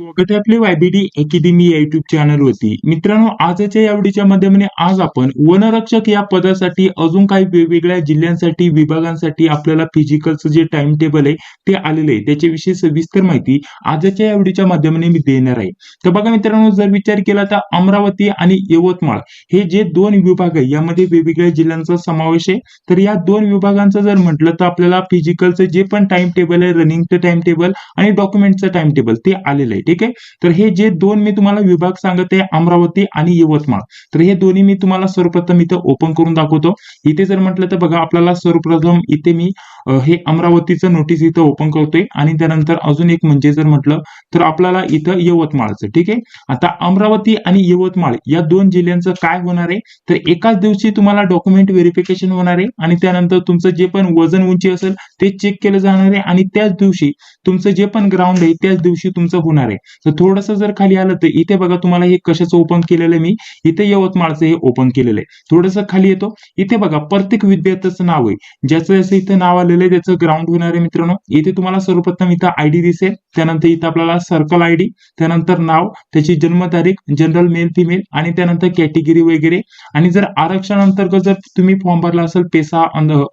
स्वागत आहे आपले वायबीडी अकॅडमी या युट्यूब चॅनल वरती. मित्रांनो आजच्या या व्हिडिओच्या माध्यमाने आज आपण वनरक्षक या पदासाठी अजून काही वेगवेगळ्या जिल्ह्यांसाठी विभागांसाठी आपल्याला फिजिकलचं जे टाइम टेबल आहे ते आलेलं आहे. त्याच्याविषयी सविस्तर माहिती आजच्या या व्हिडिओच्या माध्यमाने मी देणार आहे. तर बघा मित्रांनो जर विचार केला तर अमरावती आणि यवतमाळ हे जे दोन विभाग आहे यामध्ये वेगवेगळ्या जिल्ह्यांचा समावेश आहे. तर या दोन विभागांचं जर म्हटलं तर आपल्याला फिजिकलचं जे पण टाइम टेबल आहे रनिंगचं टाइम टेबल आणि डॉक्युमेंटचं टाइम टेबल ते आलेलं आहे. ठीक आहे? तर हे जे दोन मी तुम्हाला विभाग सांगत आहे अमरावती आणि यवतमाळ तर हे दोन्ही मी तुम्हाला सर्वप्रथम इथं ओपन करून दाखवतो. इथे जर म्हटलं तर बघा आपल्याला सर्वप्रथम इथे मी हे अमरावतीचं नोटीस इथं ओपन करतोय आणि त्यानंतर अजून एक म्हणजे जर म्हटलं तर आपल्याला इथं यवतमाळचं ठीक आहे? आता अमरावती आणि यवतमाळ या दोन जिल्ह्यांचं काय होणार आहे? तर एकाच दिवशी तुम्हाला डॉक्युमेंट व्हेरिफिकेशन होणार आहे आणि त्यानंतर तुमचं जे पण वजन उंची असेल ते चेक केलं जाणार आहे आणि त्याच दिवशी तुमचं जे पण ग्राउंड आहे त्याच दिवशी तुमचं होणार आहे. तर थोडंसं जर खाली आलं तर इथे बघा तुम्हाला हे कशाचं ओपन केलेलं आहे मी? इथे यवतमाळचं हे ओपन केलेलं आहे. थोडंसं खाली येतो. इथे बघा प्रत्येक विद्यार्थ्याचं नाव आहे. ज्याचं जसं इथे नाव आलेलं आहे त्याचं ग्राउंड होणार आहे मित्रांनो. इथे तुम्हाला सर्वप्रथम इथं आयडी दिसेल. त्यानंतर इथं आपल्याला सर्कल आयडी त्यानंतर नाव त्याची जन्मतारीख जनरल मेल फिमेल आणि त्यानंतर कॅटेगरी वगैरे. आणि जर आरक्षण अंतर्गत जर तुम्ही फॉर्म भरला असेल पेसा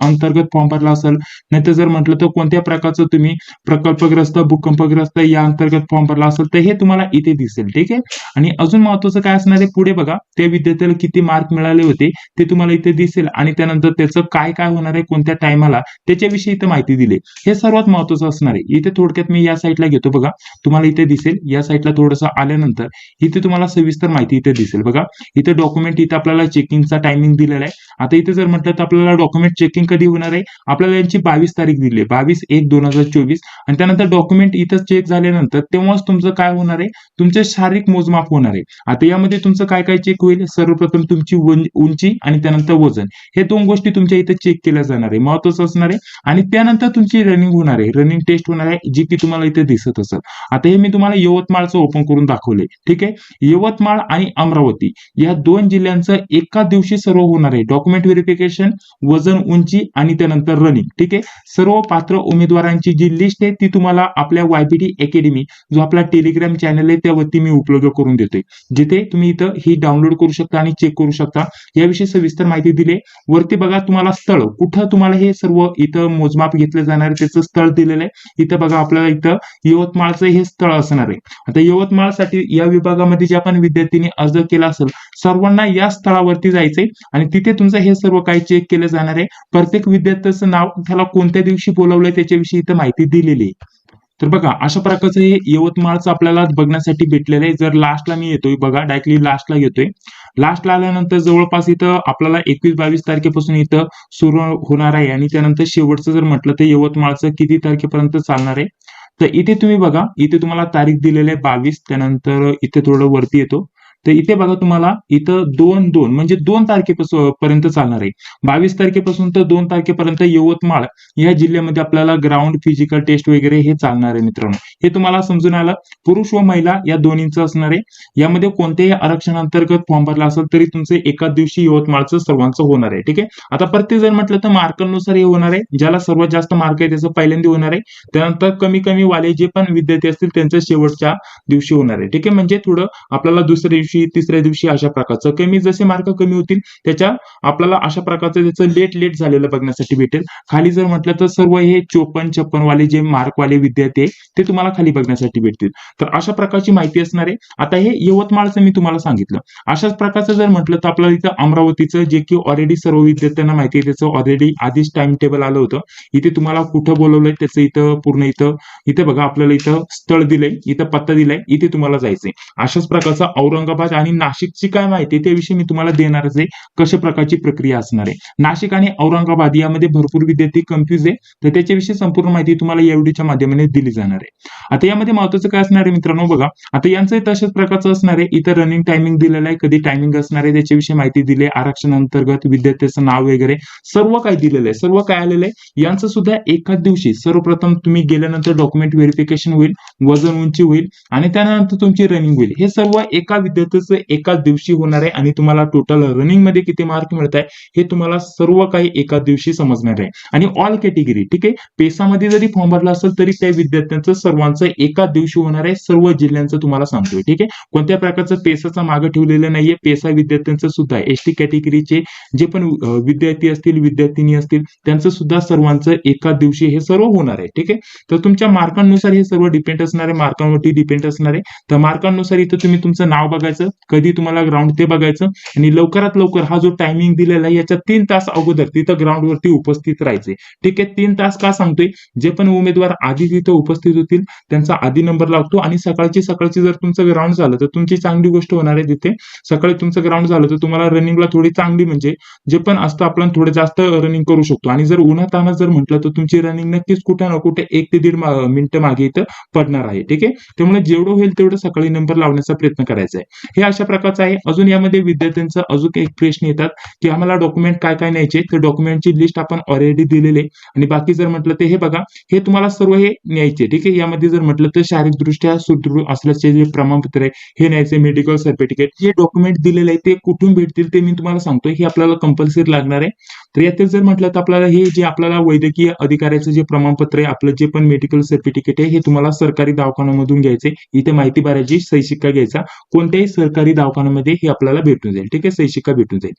अंतर्गत फॉर्म भरला असेल नाहीतर जर म्हटलं तर कोणत्या प्रकारचं तुम्ही प्रकल्पग्रस्त भूकंपग्रस्त या अंतर्गत फॉर्म भरला असेल तर हे तुम्हाला इथे दिसेल ठीक आहे? आणि अजून महत्वाचं काय असणार आहे पुढे बघा त्या विद्यार्थ्याला किती मार्क मिळाले होते ते तुम्हाला इथे दिसेल. आणि त्यानंतर त्याचं काय काय होणार आहे कोणत्या टायमाला त्याच्याविषयी इथे माहिती दिली. हे सर्वात महत्वाचं असणार आहे. इथे थोडक्यात मी या साईडला घेतो बघा. तुम्हाला इथे दिसेल या साईडला थोडंसं आल्यानंतर इथे तुम्हाला सविस्तर माहिती इथे दिसेल बघा. इथे डॉक्युमेंट इथे आपल्याला चेकिंगचा टायमिंग दिलेला आहे. आता इथे जर म्हटलं तर आपल्याला डॉक्युमेंट चेकिंग कधी होणार आहे? आपल्याला यांची बावीस तारीख दिली आहे. बावीस एक दोन हजार चोवीस. आणि त्यानंतर डॉक्युमेंट इथं चेक झाल्यानंतर तेव्हाच तुमचं काय होणार आहे? तुमचे शारीरिक मोजमाप होणार आहे. आता यामध्ये तुमचं काय काय चेक होईल? सर्वप्रथम तुमची उंची आणि त्यानंतर वजन. हे दोन गोष्टी तुमच्या इथे चेक केल्या जाणार आहे. महत्वाचं असणार आहे. आणि त्यानंतर तुमची रनिंग होणार आहे. रनिंग टेस्ट होणार आहे जी की तुम्हाला इथे दिसत असत. आता हे मी तुम्हाला यवतमाळचं ओपन करून दाखवले ठीक आहे? यवतमाळ आणि अमरावती या दोन जिल्ह्यांचं एका दिवशी सर्व होणार आहे. डॉक्युमेंट व्हेरिफिकेशन वजन उंची आणि त्यानंतर रनिंग ठीक आहे? सर्व पात्र उमेदवारांची जी लिस्ट आहे ती तुम्हाला आपल्या वायपीटी अकॅडमी जो आपला टेलिग्राम चॅनल आहे त्यावरती मी उपलब्ध करून देतोय. जिथे तुम्ही इथं ही डाउनलोड करू शकता आणि चेक करू शकता. याविषयी सविस्तर माहिती दिली. आहे. वरती बघा तुम्हाला स्थळ. कुठं तुम्हाला हे सर्व इथं मोजमाप घेतलं जाणार आहे त्याचं स्थळ दिलेलं आहे. इथं बघा आपल्याला इथं यवतमाळचं हे स्थळ असणार आहे. आता यवतमाळसाठी या विभागामध्ये जे आपण विद्यार्थ्यांनी अर्ज केला असेल सर्वांना या स्थळावरती जायचंय आणि तिथे तुमचं हे सर्व काही चेक केलं जाणार आहे. प्रत्येक विद्यार्थ्याचं नाव त्याला कोणत्या दिवशी बोलवलंय त्याच्याविषयी इथं माहिती दिलेली आहे. तर बघा अशा प्रकारचं हे यवतमाळचं आपल्याला बघण्यासाठी भेटलेलं आहे. जर लास्टला मी येतोय बघा डायरेक्टली लास्टला येतोय लास्टला आल्यानंतर जवळपास इथं आपल्याला एकवीस बावीस तारखेपासून इथं सुरू होणार आहे. आणि त्यानंतर शेवटचं जर म्हटलं तर यवतमाळचं किती तारखेपर्यंत चालणार आहे? तर इथे तुम्ही बघा इथे तुम्हाला तारीख दिलेली आहे बावीस. त्यानंतर इथे थोडं वरती येतो. तर इथे बघा तुम्हाला इथं दोन दोन म्हणजे दोन तारखेपासून पर्यंत चालणार आहे. बावीस तारखेपासून तर दोन तारखेपर्यंत यवतमाळ या जिल्ह्यामध्ये आपल्याला ग्राउंड फिजिकल टेस्ट वगैरे हे चालणार आहे मित्रांनो. हे तुम्हाला समजून आलं. पुरुष व महिला या दोन्हीचं असणार आहे. यामध्ये कोणत्याही आरक्षण अंतर्गत फॉर्म भरला असेल तरी तुमचे एकाच दिवशी यवतमाळचं सर्वांचं होणार आहे. ठीक आहे? आता प्रत्येक जण म्हटलं तर मार्कांनुसार हे होणार आहे. ज्याला सर्वात जास्त मार्क आहे त्याचं पहिल्यांदा होणार आहे. त्यानंतर कमी कमी वाले जे पण विद्यार्थी असतील त्यांचं शेवटच्या दिवशी होणार आहे. ठीक आहे? म्हणजे थोडं आपल्याला दुसऱ्या दिवशी तिसऱ्या दिवशी अशा प्रकारचं. कमी जसे मार्क कमी होतील त्याच्या आपल्याला अशा प्रकारचं त्याचं लेट लेट झालेलं बघण्यासाठी भेटेल. खाली जर म्हटलं तर सर्व हे चोपन्न छप्पन वाले जे मार्क वाले विद्यार्थी आहे ते तुम्हाला खाली बघण्यासाठी भेटतील. तर अशा प्रकारची माहिती असणार आहे. आता हे यवतमाळचं मी तुम्हाला सांगितलं. अशाच प्रकारचं जर म्हटलं तर आपल्याला इथं अमरावतीचं जे की ऑलरेडी सर्व विद्यार्थ्यांना माहिती आहे त्याचं ऑलरेडी आधीच टाइम टेबल आलं होतं. इथे तुम्हाला कुठं बोलवलंय त्याचं इथं पूर्ण इथं. इथे बघा आपल्याला इथं स्थळ दिलंय इथं पत्ता दिलाय इथे तुम्हाला जायचंय. अशाच प्रकारचा औरंगाबाद आणि नाशिकची काय माहिती त्याविषयी मी तुम्हाला देणारच आहे कशा प्रकारची प्रक्रिया असणार आहे. नाशिक आणि औरंगाबाद यामध्ये भरपूर विद्यार्थी कन्फ्युज आहे तर त्याच्याविषयी संपूर्ण माहिती तुम्हाला या व्हिडिओच्या माध्यमाने दिली जाणार आहे. आता यामध्ये महत्वाचं काय असणार आहे मित्रांनो बघा. आता यांचं तशाच प्रकारचं असणार आहे इथं रनिंग टायमिंग दिलेलं आहे कधी टायमिंग असणार आहे त्याच्याविषयी माहिती दिली आहे आरक्षण अंतर्गत विद्यार्थ्याचं नाव वगैरे सर्व काही दिलेलं आहे सर्व काय आलेलं आहे यांचं सुद्धा एकाच दिवशी सर्वप्रथम तुम्ही गेल्यानंतर डॉक्युमेंट व्हेरिफिकेशन होईल वजन उंची होईल आणि त्यानंतर तुमची रनिंग होईल. हे सर्व एका विद्यार्थी हेल्थच एकाच दिवशी होणार आहे आणि तुम्हाला टोटल रनिंगमध्ये किती मार्क मिळत आहे हे तुम्हाला सर्व काही एका दिवशी समजणार आहे. आणि ऑल कॅटेगरी ठीक आहे? पेसामध्ये जरी फॉर्म भरला असेल तरी त्या विद्यार्थ्यांचं सर्वांचं एका दिवशी होणार आहे सर्व जिल्ह्यांचं तुम्हाला सांगतोय ठीक आहे? कोणत्या प्रकारचं पेसाचा मागे ठेवलेलं नाहीये पेसा विद्यार्थ्यांचं सुद्धा. एस टी कॅटेगरीचे जे पण विद्यार्थी असतील विद्यार्थिनी असतील त्यांचं सुद्धा सर्वांचं एका दिवशी हे सर्व होणार आहे ठीक आहे? तर तुमच्या मार्कांनुसार हे सर्व डिपेंड असणार आहे मार्कांवरती डिपेंड असणार आहे. तर मार्कांनुसार इथं तुम्ही तुमचं नाव बघायचं कधी तुम्हाला ग्राउंड ते बघायचं आणि लवकरात लवकर हा जो टायमिंग दिलेला आहे याच्या तीन तास अगोदर तिथं ग्राउंड वरती उपस्थित राहायचे. ठीक आहे तीन तास का सांगतोय? जे पण उमेदवार आधी तिथं उपस्थित होतील त्यांचा आधी नंबर लागतो आणि सकाळची सकाळची जर तुमचं ग्राउंड झालं तर तुमची चांगली गोष्ट होणार आहे तिथे. सकाळी तुमचं ग्राउंड झालं तर तुम्हाला रनिंगला थोडी चांगली म्हणजे जे पण असतं आपण थोडं जास्त रनिंग करू शकतो. आणि जर उन्हातानात जर म्हटलं तर तुमची रनिंग नक्कीच कुठे ना कुठे एक ते दीड मिनिटं मागे इथं पडणार आहे. ठीक आहे? त्यामुळे जेवढं होईल तेवढं सकाळी नंबर लावण्याचा प्रयत्न करायचा आहे. हे अशा प्रकारचं आहे. अजून यामध्ये विद्यार्थ्यांचा अजून एक प्रश्न येतात की आम्हाला डॉक्युमेंट काय काय न्यायचे? तर डॉक्युमेंटची लिस्ट आपण ऑलरेडी दिलेली आहे. आणि बाकी जर म्हटलं तर हे बघा हे तुम्हाला सर्व हे न्यायचे ठीक आहे? यामध्ये जर म्हटलं तर शारीरिकदृष्ट्या सुदृढ असल्याचे जे प्रमाणपत्र आहे हे न्यायचे मेडिकल सर्टिफिकेट जे डॉक्युमेंट दिलेले आहे ते कुठून भेटतील ते मी तुम्हाला सांगतो हे आपल्याला कंपल्सरी लागणार आहे. तर यातील जर म्हटलं तर आपल्याला हे जे आपल्याला वैद्यकीय अधिकाऱ्याचं जे प्रमाणपत्र आहे आपलं जे पण मेडिकल सर्टिफिकेट आहे हे तुम्हाला सरकारी दवाखान्यामधून घ्यायचे. इथे माहिती भरायची सही शिक्का घ्यायचा. कोणत्याही सरकारी दवाखान्यामध्ये हे आपल्याला भेटून जाईल. ठीक आहे? सही भेटून जाईल.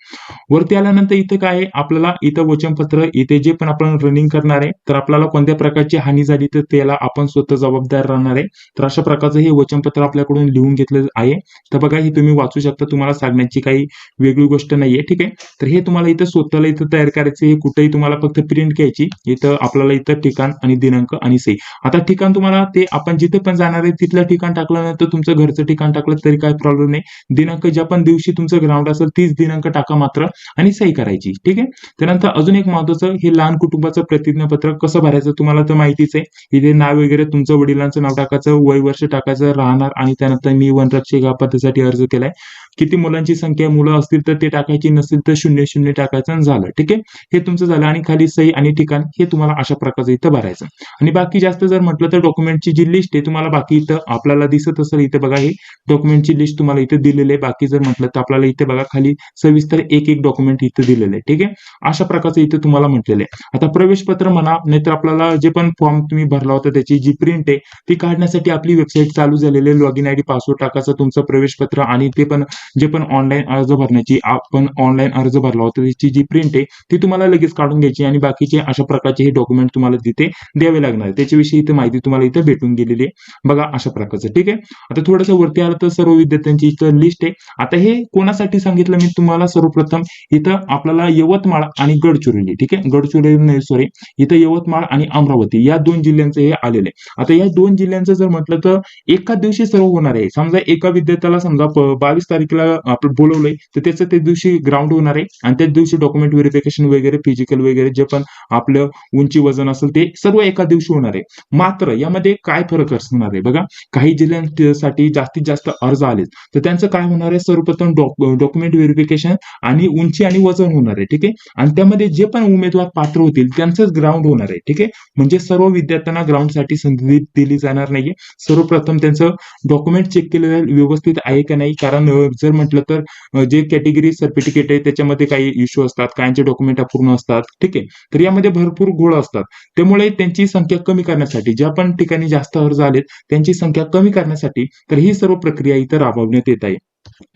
वरती आल्यानंतर इथं काय आहे? आपल्याला इथं वचनपत्र इथे जे पण आपण रनिंग करणार आहे तर आपल्याला कोणत्या प्रकारची हानी झाली तर त्याला आपण स्वतः जबाबदार राहणार आहे. तर अशा प्रकारचं हे वचनपत्र आपल्याकडून लिहून घेतलं आहे. तर बघा हे तुम्ही वाचू शकता. तुम्हाला सांगण्याची काही वेगळी गोष्ट नाहीये. ठीक आहे? तर हे तुम्हाला इथं स्वतःला इथं तयार करायचं हे कुठेही तुम्हाला फक्त प्रिंट घ्यायची. इथं आपल्याला इथं ठिकाण आणि दिनांक आणि सही. आता ठिकाण तुम्हाला ते आपण जिथे पण जाणार आहे तिथलं ठिकाण टाकल्यानंतर तुमचं घरचं ठिकाण टाकलं तरी काय प्रॉब्लेम नाही दिनांक ज्या पण दिवशी तुमचं ग्राउंड असेल तीच दिनांक टाका मात्र आणि सही करायची. ठीक आहे? त्यानंतर अजून एक महत्वाचं हे लहान कुटुंबाचं प्रतिज्ञापत्र कसं भरायचं तुम्हाला तर माहितीच आहे. इथे नाव वगैरे तुमचं वडिलांचं नाव टाकायचं वय वर्ष टाकायचं राहणार आणि त्यानंतर मी वनरक्षक या पद्धतीसाठी अर्ज केलाय. किती मुलांची संख्या मुलं असतील तर ते टाकायची नसतील तर शून्य शून्य टाकायचं आणि झालं. ठीक आहे? हे तुमचं झालं आणि खाली सही आणि ठिकाण हे तुम्हाला अशा प्रकारचं इथं भरायचं. आणि बाकी जास्त जर म्हटलं तर डॉक्युमेंटची जी लिस्ट आहे तुम्हाला बाकी इथं आपल्याला दिसत असेल इथे बघा हे. डॉक्युमेंटची लिस्ट तुम्हाला तुम्हाला इथे दिलेली आहे. बाकी जर म्हटलं तर आपल्याला इथे बघा खाली सविस्तर एक एक डॉक्युमेंट इथं दिलेलं आहे. ठीक आहे? अशा प्रकारचं इथे तुम्हाला म्हटलेलं आहे. आता प्रवेश पत्र म्हणा नाहीतर आपल्याला जे पण फॉर्म तुम्ही भरला होता त्याची जी प्रिंट आहे ती काढण्यासाठी आपली वेबसाईट चालू झालेली आहे. लॉगिन आयडी पासवर्ड टाकायचं तुमचं प्रवेश पत्र आणि ते पण जे पण ऑनलाईन अर्ज भरण्याची आपण ऑनलाईन अर्ज भरला होता त्याची जी प्रिंट आहे ती तुम्हाला लगेच काढून घ्यायची आणि बाकीचे अशा प्रकारचे हे डॉक्युमेंट तुम्हाला तिथे द्यावे लागणार त्याच्याविषयी इथे माहिती तुम्हाला इथे भेटून गेलेली आहे. बघा अशा प्रकारचं. ठीक आहे? आता थोडंसं वरती आलं तर सर्व विद्यार्थ्यांची इथं लिस्ट आहे आता हे कोणासाठी सांगितलं मी तुम्हाला सर्वप्रथम? इथं आपल्याला यवतमाळ आणि गडचिरोली ठीक आहे? गडचिरोली नाही सॉरी इथं यवतमाळ आणि अमरावती या दोन जिल्ह्यांचं हे आलेलं आहे. आता या दोन जिल्ह्यांचं जर म्हटलं तर एका दिवशी सर्व होणार आहे. समजा एका विद्यार्थ्याला समजा बावीस तारखेला आपण बोलवलंय तर त्याचं त्या दिवशी ग्राउंड होणार आहे आणि त्याच दिवशी डॉक्युमेंट व्हेरिफिकेशन वगैरे फिजिकल वगैरे जे पण आपलं उंची वजन असेल ते सर्व एका दिवशी होणार आहे. मात्र यामध्ये काय फरक असणार आहे? बघा काही जिल्ह्यांसाठी जास्तीत जास्त अर्ज आलेत. तर त्यांचं काय होणार आहे? सर्वप्रथम डॉक्युमेंट व्हेरिफिकेशन आणि उंची आणि वजन होणार आहे ठीक आहे? आणि त्यामध्ये जे पण उमेदवार पात्र होतील त्यांचंच ग्राउंड होणार आहे ठीक आहे? म्हणजे सर्व विद्यार्थ्यांना ग्राउंडसाठी संधी दिली जाणार नाहीये. सर्वप्रथम त्यांचं डॉक्युमेंट चेक केलं जाईल व्यवस्थित आहे का नाही? कारण जर म्हटलं तर जे कॅटेगरी सर्टिफिकेट आहे त्याच्यामध्ये काही इश्यू असतात काहींचे डॉक्युमेंट अपूर्ण असतात ठीक आहे? तर यामध्ये भरपूर गोळ असतात. त्यामुळे त्यांची संख्या कमी करण्यासाठी ज्या पण ठिकाणी जास्त अर्ज आलेत त्यांची संख्या कमी करण्यासाठी तर ही सर्व प्रक्रिया इथं राबवण्यात येत आहे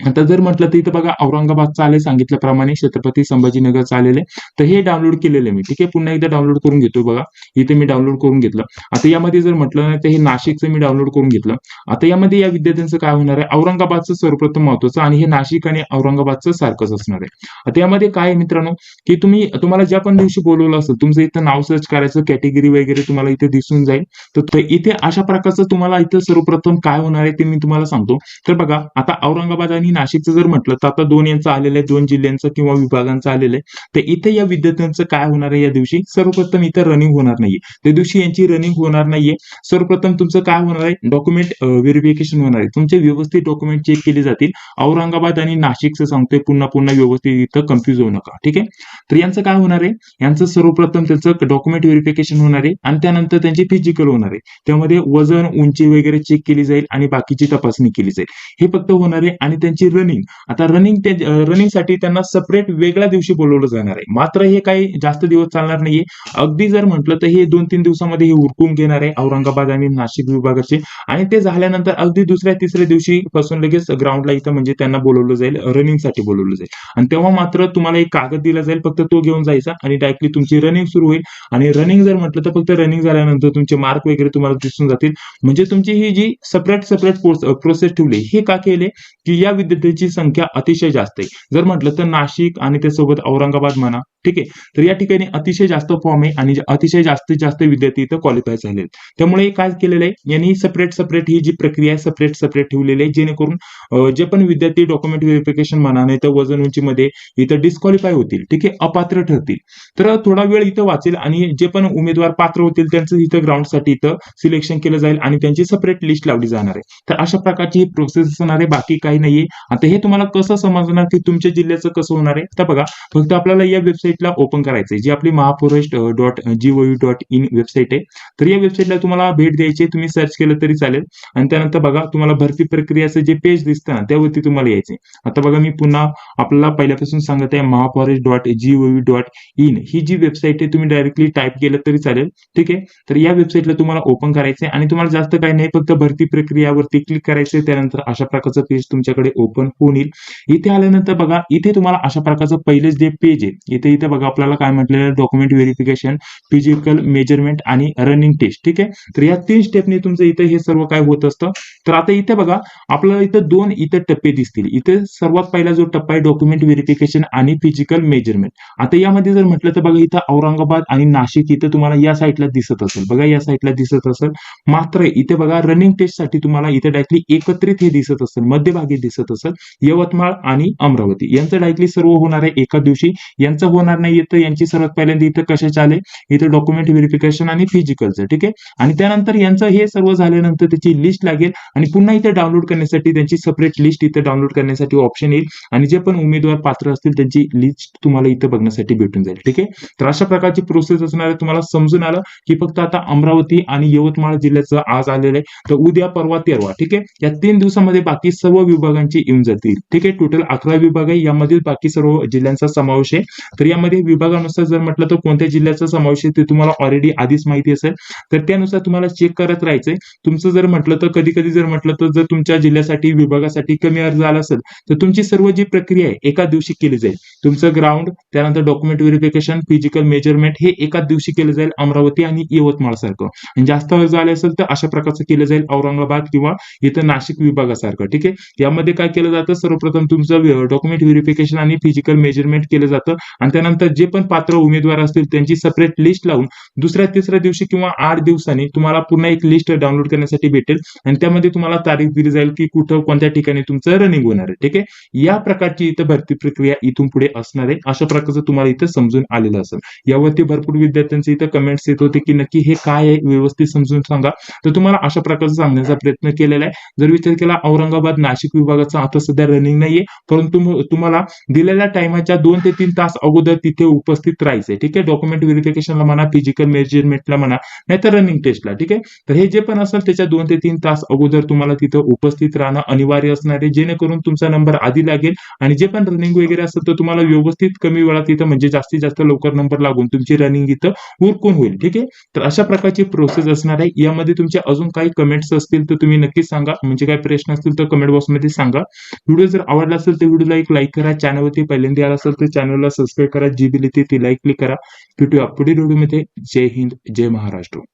आता जर म्हटलं तर इथं बघा औरंगाबादचं आले सांगितल्याप्रमाणे छत्रपती संभाजीनगरचं आलेलं आहे. तर हे डाउनलोड केलेलं मी ठीक आहे? पुन्हा एकदा डाउनलोड करून घेतो बघा. इथे मी डाउनलोड करून घेतलं. आता यामध्ये जर म्हटलं नाही तर हे नाशिकचं मी डाउनलोड करून घेतलं. आता यामध्ये या विद्यार्थ्यांचं काय होणार आहे? औरंगाबादचं सर्वप्रथम महत्वाचं आणि हे नाशिक आणि औरंगाबादचं सारखंच असणार आहे. आता यामध्ये काय मित्रांनो? की तुम्ही तुम्हाला ज्या पण दिवशी बोलवलं असेल तुमचं इथं नाव सर्च करायचं कॅटेगरी वगैरे तुम्हाला इथे दिसून जाईल. तर इथे अशा प्रकारचं तुम्हाला इथं सर्वप्रथम काय होणार आहे ते मी तुम्हाला सांगतो. तर बघा आता औरंगाबाद आणि नाशिकचं जर म्हटलं तर आता दोन यांचं आलेलं आहे दोन जिल्ह्यांचं किंवा विभागांचं आलेलं आहे. तर इथे या विद्यार्थ्यांचं काय होणार आहे या दिवशी? सर्वप्रथम इथं रनिंग होणार नाहीये. त्या दिवशी यांची रनिंग होणार नाहीये. सर्वप्रथम तुमचं काय होणार आहे? डॉक्युमेंट व्हेरिफिकेशन होणार आहे. तुमचे व्यवस्थित डॉक्युमेंट चेक केले जातील. औरंगाबाद आणि नाशिकचं सांगतोय पुन्हा पुन्हा व्यवस्थित इथं कन्फ्युज होऊ नका. ठीक आहे? तर यांचं काय होणार आहे? यांचं सर्वप्रथम त्यांचं डॉक्युमेंट व्हेरिफिकेशन होणार आहे आणि त्यानंतर त्यांची फिजिकल होणार आहे. त्यामध्ये वजन उंची वगैरे चेक केली जाईल आणि बाकीची तपासणी केली जाईल. हे फक्त होणार आहे आणि त्यांची रनिंग आता रनिंग रनिंगसाठी त्यांना सेपरेट वेगळ्या दिवशी बोलवलं जाणार आहे. मात्र हे काही जास्त दिवस चालणार नाहीये. अगदी जर म्हटलं तर हे दोन तीन दिवसामध्ये हे उरकून घेणार आहे औरंगाबाद आणि नाशिक विभागाचे. आणि ते झाल्यानंतर अगदी दुसऱ्या तिसऱ्या दिवशी पासून लगेच ग्राउंडला इथं म्हणजे त्यांना बोलवलं जाईल रनिंगसाठी बोलवलं जाईल. आणि तेव्हा मात्र तुम्हाला एक कागद दिला जाईल फक्त तो घेऊन जायचा आणि डायरेक्टली तुमची रनिंग सुरू होईल. आणि रनिंग जर म्हटलं तर फक्त रनिंग झाल्यानंतर तुमचे मार्क वगैरे तुम्हाला दिसून जातील. म्हणजे तुमची ही जी सेपरेट सेपरेट प्रोसेस ठेवली हे का केले? की या या विद्यार्थ्यांची संख्या अतिशय जास्त आहे. जर म्हटलं तर नाशिक आणि त्यासोबत औरंगाबाद म्हणा ठीक आहे? तर या ठिकाणी अतिशय जास्त फॉर्म आहे आणि अतिशय जास्तीत जास्त विद्यार्थी इथं क्वालिफाय झाले त्यामुळे काय केलेलं आहे? यांनी सेपरेट सेपरेट ही जी प्रक्रिया आहे सेपरेट सेपरेट ठेवलेली आहे जेणेकरून जे पण विद्यार्थी डॉक्युमेंट व्हेरिफिकेशन म्हणा नाही तर वजन उंचीमध्ये इथं डिस्क्वालिफाय होतील ठीक आहे? अपात्र ठरतील. तर थोडा वेळ इथं वाचेल आणि जे पण उमेदवार पात्र होतील त्यांचं इथं ग्राउंडसाठी इथं सिलेक्शन केलं जाईल आणि त्यांची सेपरेट लिस्ट लावली जाणार आहे. तर अशा प्रकारची ही प्रोसेस असणार आहे. बाकी काही नाही नाहीये आता हे तुम्हाला कसं समजणार की तुमच्या जिल्ह्याचं कसं होणार आहे? तर बघा फक्त आपल्याला या वेबसाईटला ओपन करायचं आहे. जी आपली Mahaforest dot G O dot in website आहे. तर या वेबसाईटला तुम्हाला भेट द्यायची तुम्ही सर्च केलं तरी चालेल. आणि त्यानंतर बघा तुम्हाला भरती प्रक्रियाचं जे पेज दिसतं ना त्यावरती तुम्हाला यायचे आता बघा मी पुन्हा आपल्याला पहिल्यापासून सांगत आहे Mahaforest dot G dot in ही जी वेबसाईट आहे तुम्ही डायरेक्टली टाईप केलं तरी चालेल. ठीक आहे? तर या वेबसाईटला तुम्हाला ओपन करायचं आहे. आणि तुम्हाला जास्त काही नाही फक्त भरती प्रक्रियावरती क्लिक करायचं त्यानंतर अशा प्रकारचं पेज तुमच्याकडे ओपन होऊन येईल. इथे आल्यानंतर बघा इथे तुम्हाला अशा प्रकारचं पहिलेच जे पेज आहे इथे इथे बघा आपल्याला काय म्हटलेलं डॉक्युमेंट व्हेरिफिकेशन फिजिकल मेजरमेंट आणि रनिंग टेस्ट ठीक आहे? तर या तीन स्टेपने तुमचं इथे हे सर्व काय होत असतं? तर आता इथे बघा आपल्याला इथं दोन इतर टप्पे दिसतील. इथे सर्वात पहिला जो टप्पा आहे डॉक्युमेंट व्हेरिफिकेशन आणि फिजिकल मेजरमेंट आता यामध्ये जर म्हटलं तर बघा इथं औरंगाबाद आणि नाशिक इथं तुम्हाला या साईडला दिसत असेल. बघा या साईडला दिसत असेल. मात्र इथे बघा रनिंग टेस्टसाठी तुम्हाला इथे डायरेक्टली एकत्रित हे दिसत असेल. मध्यभागी दिसत असेल. यवतमाळ आणि अमरावती यांचं डायकली सर्व होणार आहे एका दिवशी. यांचं होणार नाही तर यांची सर्वात पहिल्यांदा इथं कशाचे आले इथं डॉक्युमेंट व्हेरिफिकेशन आणि फिजिकलचं ठीक आहे? आणि त्यानंतर यांचं हे सर्व झाल्यानंतर त्याची लिस्ट लागेल. आणि पुन्हा इथे डाउनलोड करण्यासाठी त्यांची सेपरेट लिस्ट इथे डाउनलोड करण्यासाठी ऑप्शन येईल. आणि जे पण उमेदवार पात्र असतील त्यांची लिस्ट तुम्हाला इथं बघण्यासाठी भेटून जाईल ठीक आहे? तर अशा प्रकारची प्रोसेस असणार आहे. तुम्हाला समजून आलं की फक्त आता अमरावती आणि यवतमाळ जिल्ह्याचं आज आलेलं आहे. तर उद्या परवा तेरवा ठीक आहे? या तीन दिवसामध्ये बाकी सर्व विभागांची येऊन जातील. ठीक आहे? टोटल अकरा विभाग आहे. यामध्ये बाकी सर्व जिल्ह्यांचा समावेश आहे. तर यामध्ये विभागानुसार जर म्हटलं तर कोणत्या जिल्ह्याचा समावेश आहे ते तुम्हाला ऑलरेडी आधीच माहिती असेल. तर त्यानुसार तुम्हाला चेक करत राहायचंय. तुमचं जर म्हटलं तर कधी कधी जर म्हटलं तर जर तुमच्या जिल्ह्यासाठी विभागासाठी कमी अर्ज आला असेल तर तुमची सर्व जी प्रक्रिया आहे एका दिवशी केली जाईल. तुमचं ग्राउंड त्यानंतर डॉक्युमेंट व्हेरिफिकेशन फिजिकल मेजरमेंट हे एकाच दिवशी केलं जाईल अमरावती आणि यवतमाळ सारखं आणि जास्त अर्ज आले असेल तर अशा प्रकारचं केलं जाईल औरंगाबाद किंवा इथं नाशिक विभागासारखं. ठीक आहे? यामध्ये काय केलं जातं? सर्वप्रथम तुमचं डॉक्युमेंट व्हेरिफिकेशन आणि फिजिकल मेजरमेंट केलं जातं. आणि त्यानंतर जे पण पात्र उमेदवार असतील त्यांची सेपरेट लिस्ट लावून दुसऱ्या तिसऱ्या दिवशी किंवा आठ दिवसांनी तुम्हाला पुन्हा एक लिस्ट डाउनलोड करण्यासाठी भेटेल. आणि त्यामध्ये तुम्हाला तारीख दिली जाईल की कुठं कोणत्या ठिकाणी तुमचं रनिंग होणार आहे. ठीक आहे? या प्रकारची इथं भरती प्रक्रिया इथून पुढे असणार आहे. अशा प्रकारचं तुम्हाला इथं समजून आलेलं असेल. यावरती भरपूर विद्यार्थ्यांचे इथं कमेंट्स येत होते की नक्की हे काय आहे व्यवस्थित समजून सांगा. तर तुम्हाला अशा प्रकारचं सांगण्याचा प्रयत्न केलेला आहे. जर विचार केला औरंगाबाद नाशिक विभाग विभागाचा आता सध्या रनिंग नाहीये. परंतु तुम्हाला दिलेल्या टायमाच्या दोन ते तीन तास अगोदर तिथे उपस्थित राहायचंय. ठीक आहे? डॉक्युमेंट व्हेरिफिकेशनला म्हणा फिजिकल मेजरमेंटला म्हणा नाहीतर रनिंग टेस्टला ठीक आहे? तर हे जे पण असेल त्याच्या दोन ते तीन तास अगोदर तुम्हाला तिथं उपस्थित राहणं अनिवार्य असणार आहे. जेणेकरून तुमचा नंबर आधी लागेल आणि जे पण रनिंग वगैरे असेल तर तुम्हाला व्यवस्थित कमी वेळात इथं म्हणजे जास्तीत जास्त लवकर नंबर लागून तुमची रनिंग इथं उरकून होईल. ठीक आहे? तर अशा प्रकारची प्रोसेस असणार आहे. यामध्ये तुमचे अजून काही कमेंट्स असतील तर तुम्ही नक्कीच सांगा. म्हणजे काही प्रश्न असतील तर कमेंट बॉक्समध्ये सांगा. व्हिडिओ जर आवडला असेल तर व्हिडिओला एक लाईक करा. चॅनलवरती पहिल्यांदा आला असेल तर चॅनलला सबस्क्राईब करा. जी बिल येते ती लाईक क्लिक करा. भेटूया पुढील व्हिडिओमध्ये जय हिंद. जय महाराष्ट्र.